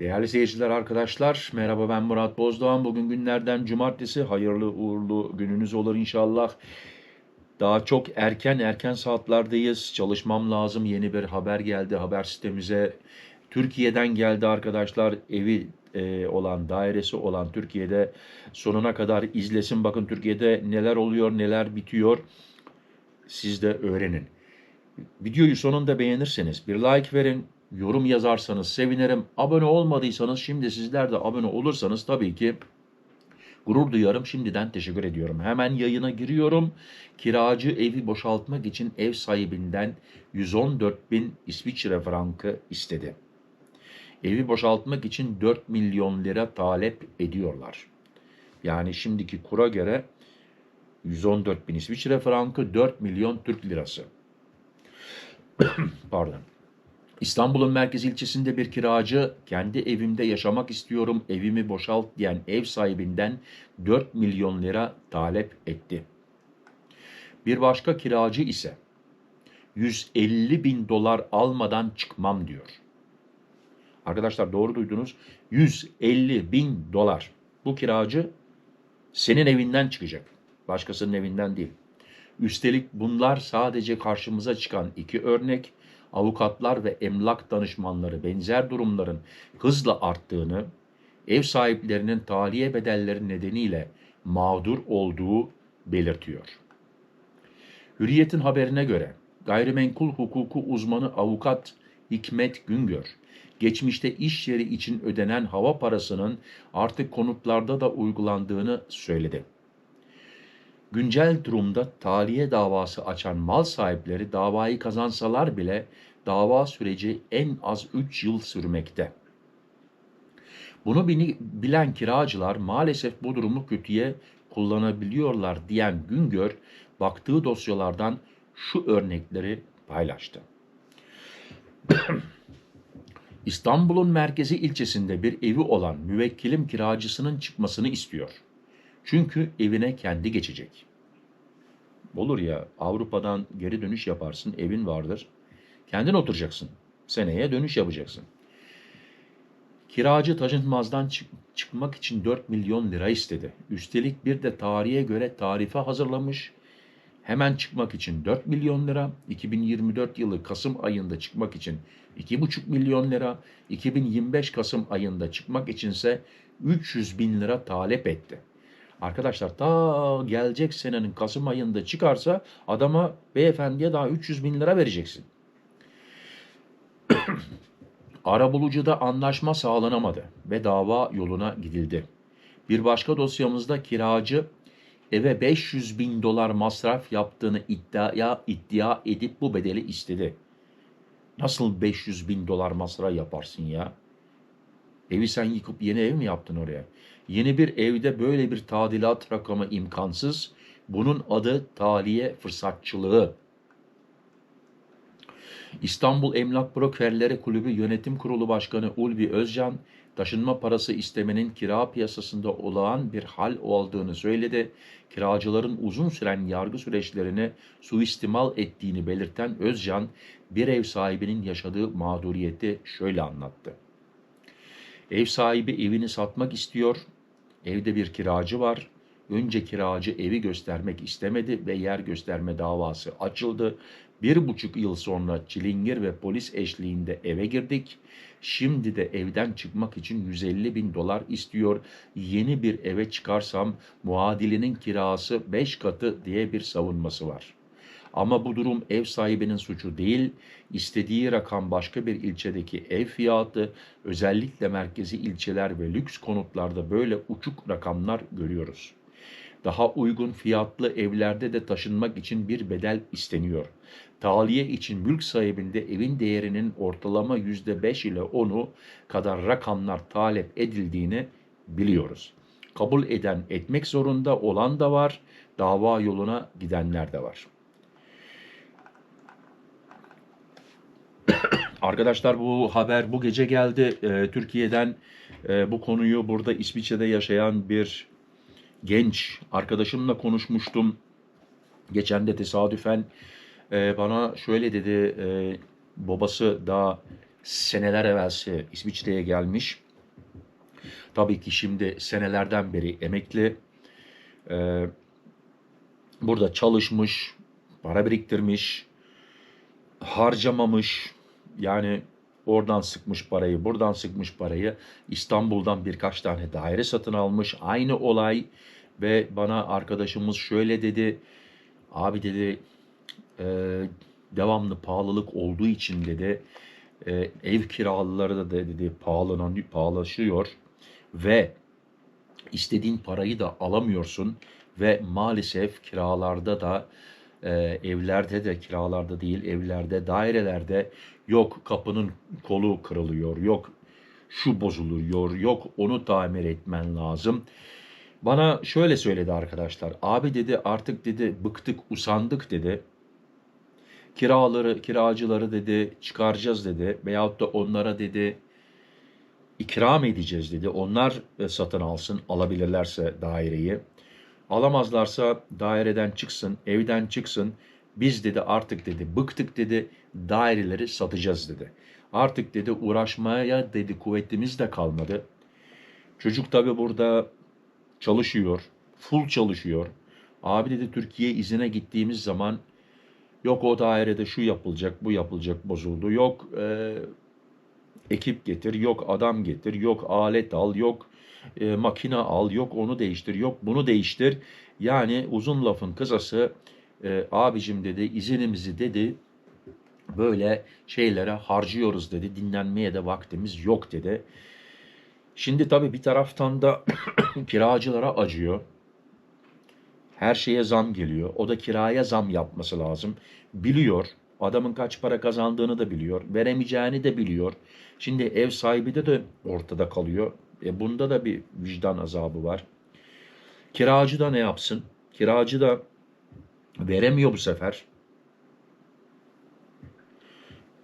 Değerli seyirciler, arkadaşlar, merhaba ben Murat Bozdoğan. Bugün günlerden cumartesi, hayırlı uğurlu gününüz olur inşallah. Daha çok erken erken saatlerdeyiz. Çalışmam lazım. Yeni bir haber geldi haber sitemize. Türkiye'den geldi arkadaşlar. Evi e, olan, dairesi olan Türkiye'de sonuna kadar izlesin. Bakın Türkiye'de neler oluyor, neler bitiyor. Siz de öğrenin. Videoyu sonunda beğenirseniz bir like verin, yorum yazarsanız sevinirim. Abone olmadıysanız şimdi sizler de abone olursanız tabii ki gurur duyarım. Şimdiden teşekkür ediyorum. Hemen yayına giriyorum. Kiracı evi boşaltmak için ev sahibinden 114 bin İsviçre frankı istedi. Evi boşaltmak için 4 milyon lira talep ediyorlar. Yani şimdiki kura göre 114 bin İsviçre frankı 4 milyon Türk lirası. Pardon. İstanbul'un merkez ilçesinde bir kiracı kendi evimde yaşamak istiyorum evimi boşalt diyen ev sahibinden 4 milyon lira talep etti. Bir başka kiracı ise 150 bin dolar almadan çıkmam diyor. Arkadaşlar doğru duydunuz 150 bin dolar. Bu kiracı senin evinden çıkacak. Başkasının evinden değil. Üstelik bunlar sadece karşımıza çıkan iki örnek. Avukatlar ve emlak danışmanları benzer durumların hızla arttığını, ev sahiplerinin tahliye bedelleri nedeniyle mağdur olduğu belirtiyor. Hürriyet'in haberine göre gayrimenkul hukuku uzmanı avukat Hikmet Güngör, geçmişte iş yeri için ödenen hava parasının artık konutlarda da uygulandığını söyledi. Güncel durumda tahliye davası açan mal sahipleri davayı kazansalar bile dava süreci en az 3 yıl sürmekte. Bunu bilen kiracılar maalesef bu durumu kötüye kullanabiliyorlar diyen Güngör, baktığı dosyalardan şu örnekleri paylaştı. İstanbul'un merkezi ilçesinde bir evi olan müvekkilim kiracısının çıkmasını istiyor. Çünkü evine kendi geçecek. Olur ya Avrupa'dan geri dönüş yaparsın, evin vardır. Kendin oturacaksın. Seneye dönüş yapacaksın. Kiracı taşınmazdan çık- çıkmak için 4 milyon lira istedi. Üstelik bir de tarihe göre tarife hazırlamış. Hemen çıkmak için 4 milyon lira, 2024 yılı Kasım ayında çıkmak için 2,5 milyon lira, 2025 Kasım ayında çıkmak içinse 300 bin lira talep etti. Arkadaşlar ta gelecek senenin Kasım ayında çıkarsa adama beyefendiye daha 300 bin lira vereceksin. Arabulucuda anlaşma sağlanamadı ve dava yoluna gidildi. Bir başka dosyamızda kiracı eve 500 bin dolar masraf yaptığını iddia, iddia edip bu bedeli istedi. Nasıl 500 bin dolar masraf yaparsın ya? Evi sen yıkıp yeni ev mi yaptın oraya? Yeni bir evde böyle bir tadilat rakamı imkansız. Bunun adı tahliye fırsatçılığı. İstanbul Emlak Brokerleri Kulübü Yönetim Kurulu Başkanı Ulvi Özcan, taşınma parası istemenin kira piyasasında olağan bir hal olduğunu söyledi. Kiracıların uzun süren yargı süreçlerini suistimal ettiğini belirten Özcan, bir ev sahibinin yaşadığı mağduriyeti şöyle anlattı. Ev sahibi evini satmak istiyor. Evde bir kiracı var. Önce kiracı evi göstermek istemedi ve yer gösterme davası açıldı. Bir buçuk yıl sonra çilingir ve polis eşliğinde eve girdik. Şimdi de evden çıkmak için 150 bin dolar istiyor. Yeni bir eve çıkarsam muadilinin kirası 5 katı diye bir savunması var. Ama bu durum ev sahibinin suçu değil, istediği rakam başka bir ilçedeki ev fiyatı, özellikle merkezi ilçeler ve lüks konutlarda böyle uçuk rakamlar görüyoruz. Daha uygun fiyatlı evlerde de taşınmak için bir bedel isteniyor. Tahliye için mülk sahibinde evin değerinin ortalama %5 ile 10'u kadar rakamlar talep edildiğini biliyoruz. Kabul eden etmek zorunda olan da var, dava yoluna gidenler de var. Arkadaşlar bu haber bu gece geldi. Ee, Türkiye'den e, bu konuyu burada İsviçre'de yaşayan bir genç arkadaşımla konuşmuştum. Geçen de tesadüfen e, bana şöyle dedi. e, babası daha seneler evvelsi İsviçre'ye gelmiş. Tabii ki şimdi senelerden beri emekli. Ee, burada çalışmış, para biriktirmiş, harcamamış. Yani oradan sıkmış parayı, buradan sıkmış parayı. İstanbul'dan birkaç tane daire satın almış. Aynı olay ve bana arkadaşımız şöyle dedi. Abi dedi e, devamlı pahalılık olduğu için dedi e, ev kiraları da dedi pahalan pahalaşıyor ve istediğin parayı da alamıyorsun ve maalesef kiralarda da e, evlerde de kiralarda değil evlerde dairelerde yok kapının kolu kırılıyor yok şu bozuluyor yok onu tamir etmen lazım. Bana şöyle söyledi arkadaşlar. Abi dedi artık dedi bıktık usandık dedi. Kiraları kiracıları dedi çıkaracağız dedi veyahut da onlara dedi ikram edeceğiz dedi. Onlar e, satın alsın alabilirlerse daireyi. Alamazlarsa daireden çıksın, evden çıksın. Biz dedi artık dedi bıktık dedi daireleri satacağız dedi. Artık dedi uğraşmaya dedi kuvvetimiz de kalmadı. Çocuk tabi burada çalışıyor, full çalışıyor. Abi dedi Türkiye izine gittiğimiz zaman yok o dairede şu yapılacak, bu yapılacak bozuldu. Yok e, ekip getir, yok adam getir, yok alet al, yok e, makine al, yok onu değiştir, yok bunu değiştir. Yani uzun lafın kısası e, abicim dedi izinimizi dedi böyle şeylere harcıyoruz dedi. Dinlenmeye de vaktimiz yok dedi. Şimdi tabii bir taraftan da kiracılara acıyor. Her şeye zam geliyor. O da kiraya zam yapması lazım. Biliyor. Adamın kaç para kazandığını da biliyor. Veremeyeceğini de biliyor. Şimdi ev sahibi de de ortada kalıyor. E bunda da bir vicdan azabı var. Kiracı da ne yapsın? Kiracı da veremiyor bu sefer.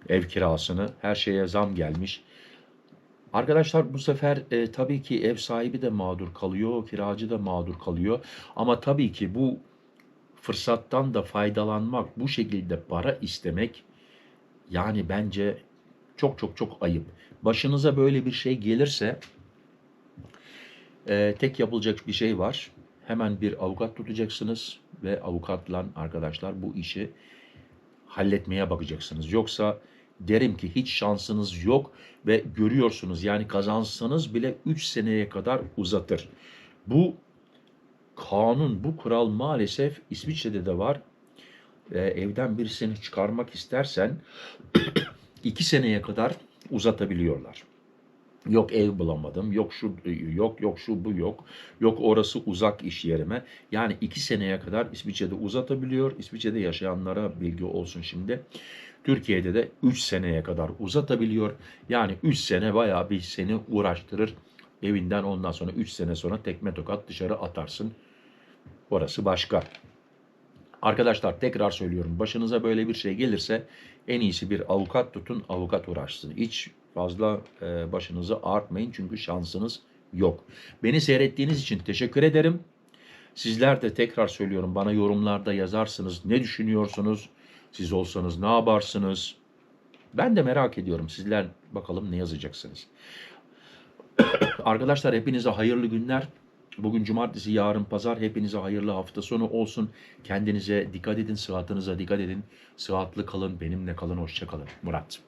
Ev kirasını, her şeye zam gelmiş. Arkadaşlar bu sefer e, tabii ki ev sahibi de mağdur kalıyor, kiracı da mağdur kalıyor. Ama tabii ki bu fırsattan da faydalanmak, bu şekilde para istemek yani bence çok çok çok ayıp. Başınıza böyle bir şey gelirse e, tek yapılacak bir şey var. Hemen bir avukat tutacaksınız ve avukatla arkadaşlar bu işi halletmeye bakacaksınız. Yoksa derim ki hiç şansınız yok ve görüyorsunuz yani kazansanız bile 3 seneye kadar uzatır. Bu kanun, bu kural maalesef İsviçre'de de var. Ee, evden birisini çıkarmak istersen 2 seneye kadar uzatabiliyorlar. Yok ev bulamadım, yok şu yok yok şu bu yok, yok orası uzak iş yerime. Yani iki seneye kadar İsviçre'de uzatabiliyor. İsviçre'de yaşayanlara bilgi olsun şimdi. Türkiye'de de 3 seneye kadar uzatabiliyor. Yani 3 sene bayağı bir seni uğraştırır. Evinden ondan sonra 3 sene sonra tekme tokat dışarı atarsın. Orası başka. Arkadaşlar tekrar söylüyorum başınıza böyle bir şey gelirse en iyisi bir avukat tutun avukat uğraşsın. Hiç fazla e, başınızı artmayın çünkü şansınız yok. Beni seyrettiğiniz için teşekkür ederim. Sizler de tekrar söylüyorum bana yorumlarda yazarsınız. Ne düşünüyorsunuz? Siz olsanız ne yaparsınız? Ben de merak ediyorum. Sizler bakalım ne yazacaksınız. Arkadaşlar hepinize hayırlı günler. Bugün cumartesi, yarın pazar. Hepinize hayırlı hafta sonu olsun. Kendinize dikkat edin, sıhhatinize dikkat edin. Sıhhatli kalın, benimle kalın, hoşça kalın. Murat.